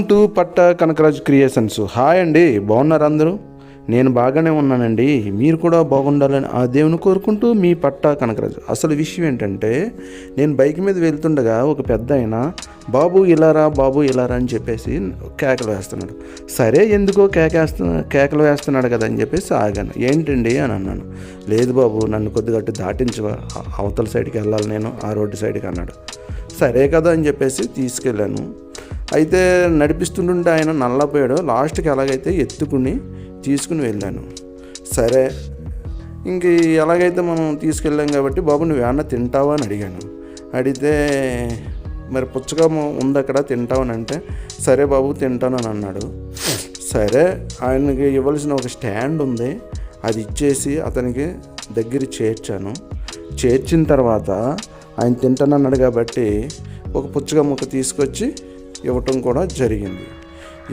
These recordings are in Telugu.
టు పట్ట కనకరాజు క్రియేషన్స్. హాయ్ అండి బాగున్నారు అందరూ? నేను బాగానే ఉన్నానండి. మీరు కూడా బాగుండాలని ఆ దేవుని కోరుకుంటూ మీ పట్ట కనకరాజు. అసలు విషయం ఏంటంటే నేను బైక్ మీద వెళ్తుండగా ఒక పెద్ద ఆయన బాబు ఇలారా బాబు ఇలారా అని చెప్పేసి కేకలు వేస్తున్నాడు. సరే ఎందుకో కేకేస్తు కేకలు వేస్తున్నాడు కదా అని చెప్పేసి ఆగాను. ఏంటండి? అని అన్నాను. లేదు బాబు నన్ను కొద్దిగా దాటించవా? అవతల సైడ్కి వెళ్ళాలి నేను ఆ రోడ్డు సైడ్కి అన్నాడు. సరే కదా అని చెప్పేసి తీసుకెళ్ళాను. అయితే నడిపిస్తుంటుంటే ఆయన నల్లపోయాడు లాస్ట్కి ఎలాగైతే ఎత్తుకుని తీసుకుని వెళ్ళాను. సరే ఇంక ఎలాగైతే మనం తీసుకెళ్ళాం కాబట్టి బాబు నువ్వు ఏమన్నా తింటావా అని అడిగాను. అడిగితే మరి పుచ్చకం ఉంది అక్కడ తింటావని అంటే సరే బాబు తింటాను అని అన్నాడు. సరే ఆయనకి ఇవ్వాల్సిన ఒక స్టాండ్ ఉంది. అది ఇచ్చేసి అతనికి దగ్గర చేర్చాను. చేర్చిన తర్వాత ఆయన తింటానన్నాడు కాబట్టి ఒక పుచ్చగా ముక్క తీసుకొచ్చి ఇవ్వటం కూడా జరిగింది.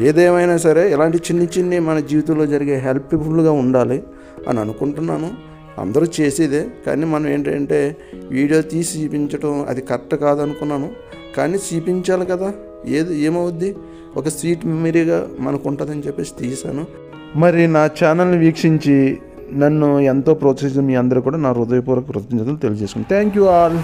ఏదేమైనా సరే ఇలాంటి చిన్ని చిన్ని మన జీవితంలో జరిగే హెల్ప్ఫుల్గా ఉండాలి అని అనుకుంటున్నాను. అందరూ చేసేదే. కానీ మనం ఏంటంటే వీడియో తీసి చూపించడం అది కరెక్ట్ కాదనుకున్నాను. కానీ చూపించాలి కదా. ఏది ఏమవుద్ది? ఒక స్వీట్ మెమరీగా మనకు ఉంటుందని చెప్పేసి తీశాను మరి నా ఛానల్ని వీక్షించి నన్ను ఎంతో ప్రోత్సహించిన మీ అందరూ కూడా నా హృదయపూర్వక కృతజ్ఞతలు తెలియజేసుకుని థ్యాంక్ యూ ఆల్.